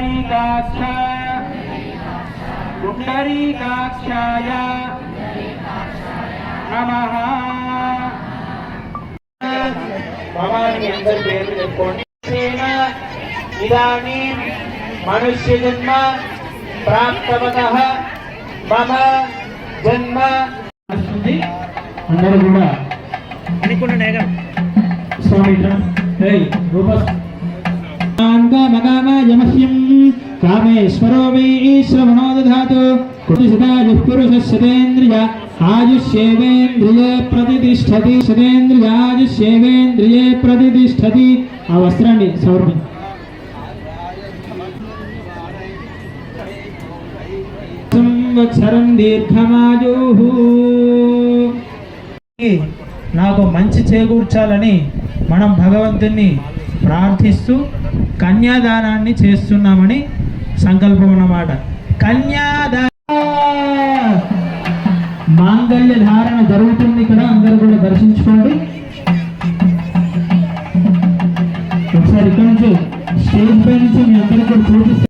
పుండరీకాక్ష పుండరీకాక్షాయ నమః భవాని అందరి పేర్లు చెప్పుకోండి. ఇదానీ మనుష్య జన్మ ప్రాప్తవత మమ జన్మ. అందరూ కూడా స్వామి రూపమగామయమహ్యం కామేశ్వరో వై శ్రవణో దధాతు కుటిశతాయుః పురుషశతేంద్రియ ఆయుష్యేవేంద్రియే ప్రతిష్టతి శతేంద్రియ ఆయుష్యేవేంద్రియే ప్రతిష్టతి ఆ వస్త్రాన్ని సమర్పించు సంవత్సరం దీర్ఘమాయు నాకు మంచి చేకూర్చాలని మనం భగవంతుణ్ణి ప్రార్థిస్తూ కన్యాదానాన్ని చేస్తున్నామని సంకల్పం అన్నమాట. కన్యాదాన మాంగళ్య ధారణ జరుగుతుంది కదా అందరూ కూడా దర్శించుకోండి. ఒకసారి ఇక్కడ నుంచి స్టేజ్ పై నుంచి మీ అందరూ కూడా చూపిస్తారు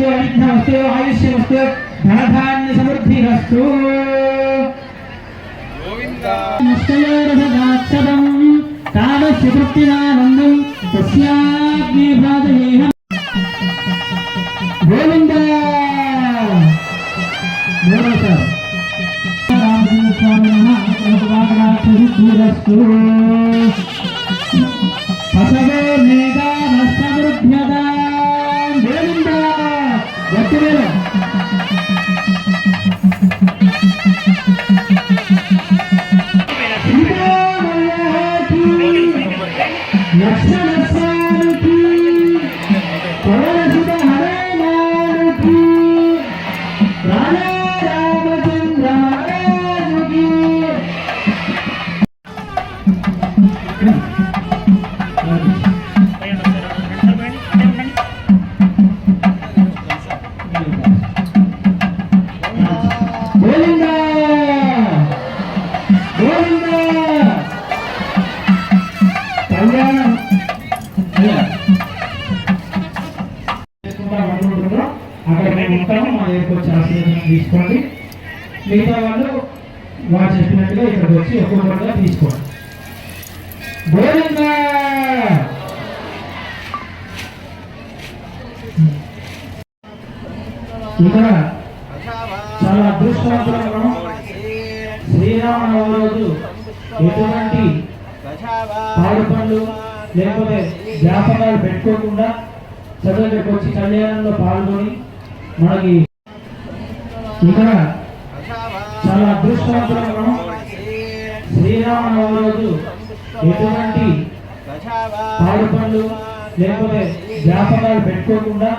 स्वास्थ्य आयुष्यमस्तु धनधान्य समृद्धि रस्तु नष्टयोरसदाक्षदम् कामस्य तृप्तिनानन्दम् तस्याग्ने भाजयेह गोविन्द स्वामिनः असगो मे Yes, yes, yes. ఇక్కడికి వచ్చి ఆశీర్వచనం తీసుకోండి. మిగతా వాళ్ళు వారు చెప్పినట్టుగా ఇక్కడికి వచ్చి ఎక్కువ ఒక్కొక్కటిగా తీసుకోండి. గోవింద! ఇక్కడ చాలా అదృష్టవంతులను శ్రీరామనవమి రోజు ఎటువంటి పాడు పనులు లేకపోతే జ్ఞాపకాలు పెట్టుకోకుండా చదువులకు వచ్చి కళ్యాణంలో పాల్గొని మనకి ఇక్కడ చాలా అదృష్టవంతులను శ్రీరామనవమి రోజు ఎటువంటి పాడు పనులు లేకపోతే జ్ఞాపకాలు పెట్టుకోకుండా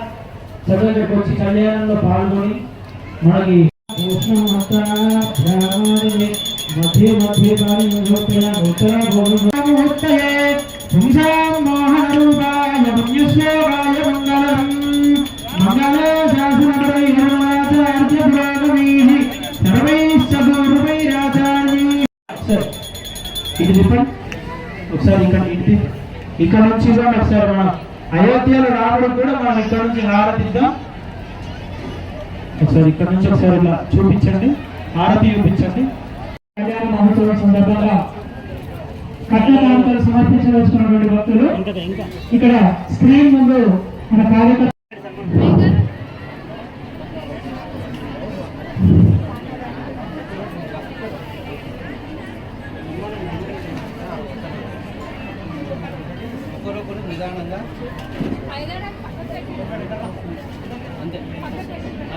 చదువులకు వచ్చి కళ్యాణంలో పాల్గొని మనకి మధ్య మధ్య మోహనరూపాయ పుణ్యశ్లోకాయ మంగళం ఇది చెప్పండి. ఒకసారి ఇక్కడ ఇంటి ఇక్కడ నుంచి కూడా ఒకసారి మనం అయోధ్యలో రావడం కూడా మనం ఇక్కడ నుంచి హారతిద్దాం ఒకసారి ఇక్కడ నుంచి ఒకసారి ఇలా చూపించండి. హారతి చూపించండి. కళ్యాణ మహోత్సవం సందర్భంగా కట్ల సమర్పించవలసినటువంటి భక్తులు ఇక్కడ స్క్రీన్ ముందు మన కార్యకర్త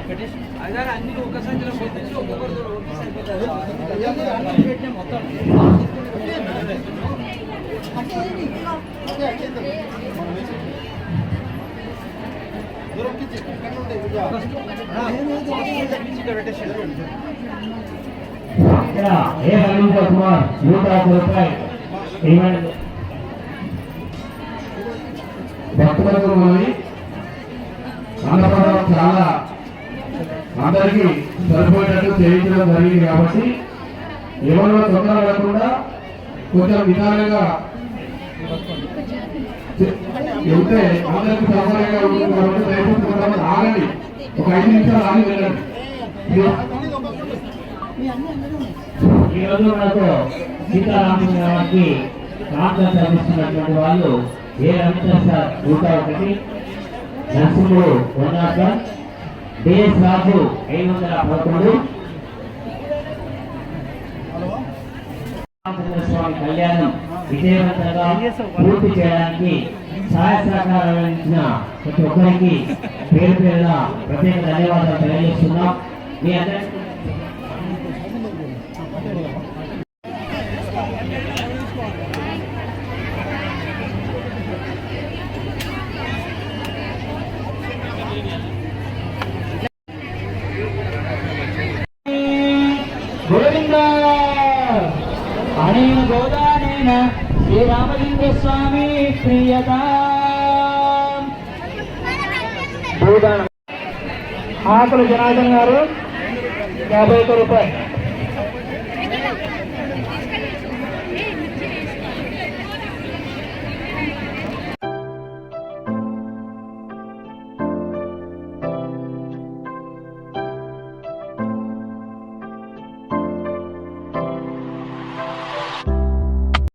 అదే అన్ని ఒక సంఖ్యలో పొందించి ఒక్కొక్కరు ఒక్కొక్కటి మొత్తం ఇక్కడ ఏ కుమార్ నూట రూపాయలు భక్తులకు చాలా అందరికీ సరిపోయేటట్టు చేయించడం జరిగింది కాబట్టి ఎవరిలో తొందర లేకుండా కొంచెం నిదానంగా వెళ్తే అందరికీ సౌకర్యంగా ఉంటుంది కాబట్టి దయచేసి కొంతమంది ఆగండి. ఒక ఐదు నిమిషాలు ఆగి వెళ్ళండి. ఈరోజు మనకు సీతారామచంద్ర గారికి కాంట్రాక్ట్ అందిస్తున్నటువంటి వాళ్ళు ఏ రవీంద్ర సార్ నూట ఒకటి నర్సింహుడు వంద సార్? డిఎస్ రాజు ఐదు వందల పదకొండు. స్వామి కళ్యాణం విజయవంతంగా పూర్తి చేయడానికి సహాయ సహకారాలు అందించిన ప్రతి ఒక్కరికి పేరు పేరున ప్రత్యేక ధన్యవాదాలు తెలియజేస్తున్నాం. మీ అందరికీ గోవింద అనేన గోదానేన శ్రీరామలింగ స్వామి ప్రియత. ఆకుల జనార్దన్ గారు యాభై ఒక్క రూపాయలు.